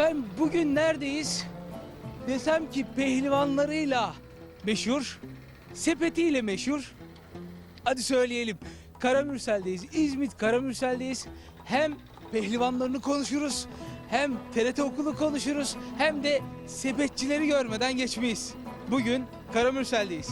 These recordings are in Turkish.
Efendim bugün neredeyiz? Desem ki pehlivanlarıyla meşhur, sepetiyle meşhur. Hadi söyleyelim. Karamürsel'deyiz. İzmit Karamürsel'deyiz. Hem pehlivanlarını konuşuruz, hem TRT okulu konuşuruz, hem de sepetçileri görmeden geçmeyiz. Bugün Karamürsel'deyiz.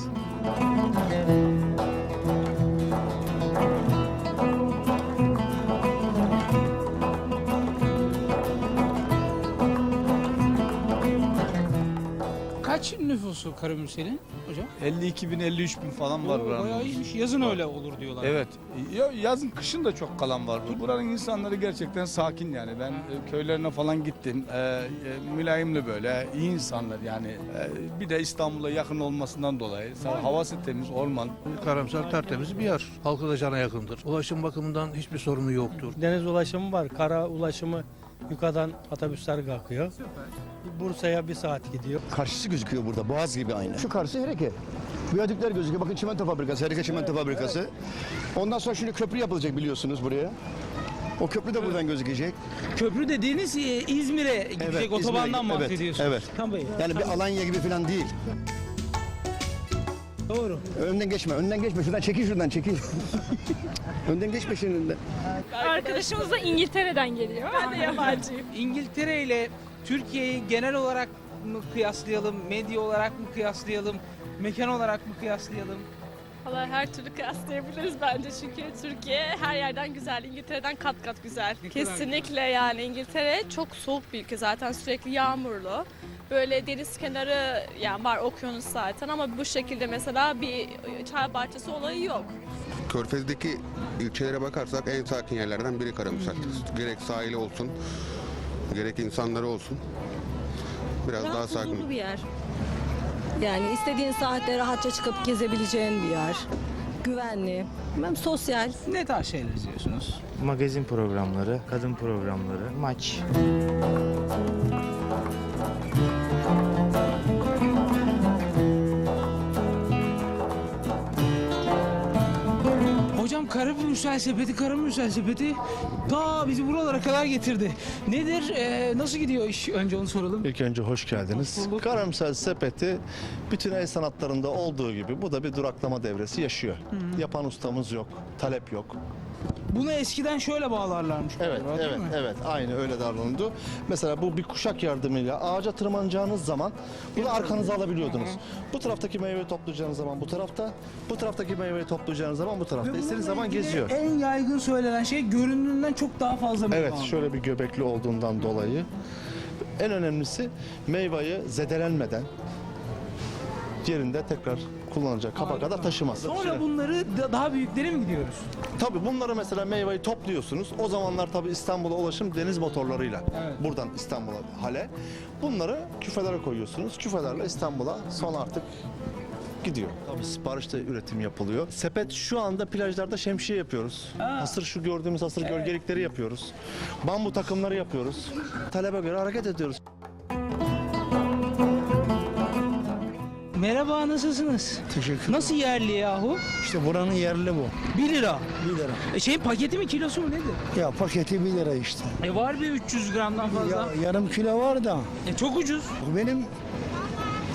Kaç nüfusu Karamürsel'in hocam? 52 bin 53 bin falan var Oo, buranın. Bayağı iyiymiş. Yazın öyle olur diyorlar. Evet. Ya- Yazın kışın da çok kalan var. Buranın insanları gerçekten sakin yani. Ben e, köylerine falan gittim. E, e, mülayimli böyle iyi insanlar yani. E, bir de İstanbul'a yakın olmasından dolayı Sa- havası temiz, orman. Karamsar tertemiz bir yer. Halkı da cana yakındır. Ulaşım bakımından hiçbir sorunu yoktur. Deniz ulaşımı var. Kara ulaşımı yukarıdan otobüsler kalkıyor. Bursa'ya bir saat gidiyor. Karşısı gözüküyor burada. Boğaz gibi aynı. Şu karşısı Hereke. Viyadükler gözüküyor. Bakın çimento fabrikası. Hereke çimento fabrikası. Ondan sonra şimdi köprü yapılacak biliyorsunuz buraya. O köprü de buradan gözükecek. Köprü dediğiniz e, İzmir'e gidecek Evet, otobandan İzmir'e- evet, bahsediyorsunuz. evet. Tamam. Yani bir Alanya gibi falan değil. Doğru. Önden geçme, önden geçme. Şuradan çekil şuradan çekil. önden geçme şimdi. Arkadaşımız da İngiltere'den geliyor. Ben de yabancıyım. İngiltere ile Türkiye'yi genel olarak mı kıyaslayalım, medya olarak mı kıyaslayalım, mekan olarak mı kıyaslayalım? Valla her türlü kıyaslayabiliriz bence çünkü Türkiye her yerden güzel, İngiltere'den kat kat güzel. Ne kadar Kesinlikle yani İngiltere çok soğuk bir ülke zaten sürekli yağmurlu. Böyle deniz kenarı yani var okyanus zaten ama bu şekilde mesela bir çay bahçesi olayı yok. Körfez'deki ilçelere bakarsak en sakin yerlerden biri Karamürsel. Gerek sahili olsun, gerek insanları olsun. Biraz daha Rahat sakin. huzurlu bir yer. Yani istediğin saatte rahatça çıkıp gezebileceğin bir yer. Güvenli, hem sosyal. Ne tarz şeyler izliyorsunuz? magazin programları, kadın programları, maç. Karamürsel sepeti, Karamürsel sepeti ta bizi buralara kadar getirdi. Nedir, e, nasıl gidiyor iş? Önce onu soralım. İlk önce hoş geldiniz. Hoş bulduk. Karamsel sepeti bütün el sanatlarında olduğu gibi bu da bir duraklama devresi yaşıyor. Yapan ustamız yok, talep yok. Bunu eskiden şöyle bağlarlarmış. Evet, galiba, evet, evet. Aynı öyle davranıldı. Mesela bu bir kuşak yardımıyla ağaca tırmanacağınız zaman bunu arkanıza alabiliyordunuz. Bu taraftaki meyveyi toplayacağınız zaman bu tarafta, bu taraftaki meyveyi toplayacağınız zaman bu Ve tarafta. İstediğiniz bununla zaman ilgili geziyor. En yaygın söylenen şey göründüğünden çok daha fazla meyve Evet, şöyle bir göbekli olduğundan dolayı. En önemlisi meyveyi zedelenmeden yerinde tekrar kullanacak kaba kadar taşıması. Sonra bunları da- daha büyüklere mi gidiyoruz? Tabii bunları mesela meyveyi topluyorsunuz. O zamanlar tabii İstanbul'a ulaşım deniz motorlarıyla. Evet. Buradan İstanbul'a hale. Bunları küfelere koyuyorsunuz. Küfelerle İstanbul'a son artık gidiyor. Tabii siparişte üretim yapılıyor. Sepet şu anda plajlarda şemsiye yapıyoruz. Hasır şu gördüğümüz hasır gölgelikleri yapıyoruz. Bambu takımları yapıyoruz. Talebe göre hareket ediyoruz. Merhaba nasılsınız? Teşekkür Nasıl yerli yahu? İşte buranın yerli bu. 1 lira. 1 lira. E şey paketi mi kilosu mu nedir? Ya paketi 1 lira işte. E var bir 300 gramdan fazla. Ya yarım kilo var da E çok ucuz. benim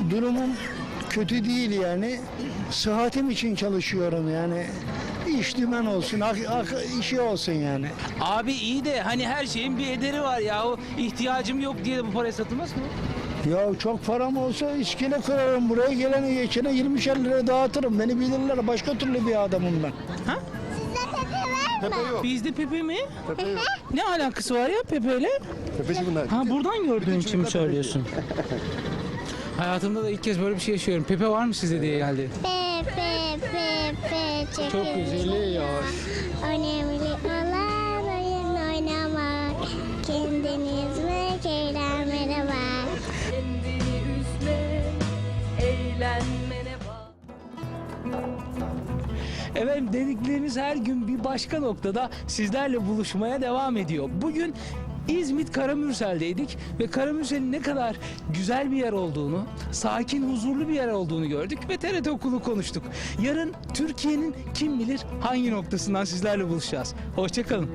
durumum kötü değil yani. Sıhhatim için çalışıyorum yani. İş dümen olsun, ak, ak, işi olsun yani. Abi iyi de hani her şeyin bir ederi var yahu. İhtiyacım yok diye de bu paraya satılmaz mı? Ya çok param olsa iskele kurarım buraya gelene geçene 20'şer lira dağıtırım. Beni bilirler başka türlü bir adamım ben. Bizde Pepe mi? Ne alakası var ya Pepe ile? Tepeci bunlar. Ha buradan gördüğün için mi söylüyorsun? Hayatımda da ilk kez böyle bir şey yaşıyorum. Pepe var mı sizde diye geldi. Pepe pepe. Çok güzeli ya. Önemli Efendim dedikleriniz her gün bir başka noktada sizlerle buluşmaya devam ediyor. Bugün İzmit Karamürsel'deydik ve Karamürsel'in ne kadar güzel bir yer olduğunu, sakin, huzurlu bir yer olduğunu gördük ve TRT okulu konuştuk. Yarın Türkiye'nin kim bilir hangi noktasından sizlerle buluşacağız. Hoşçakalın.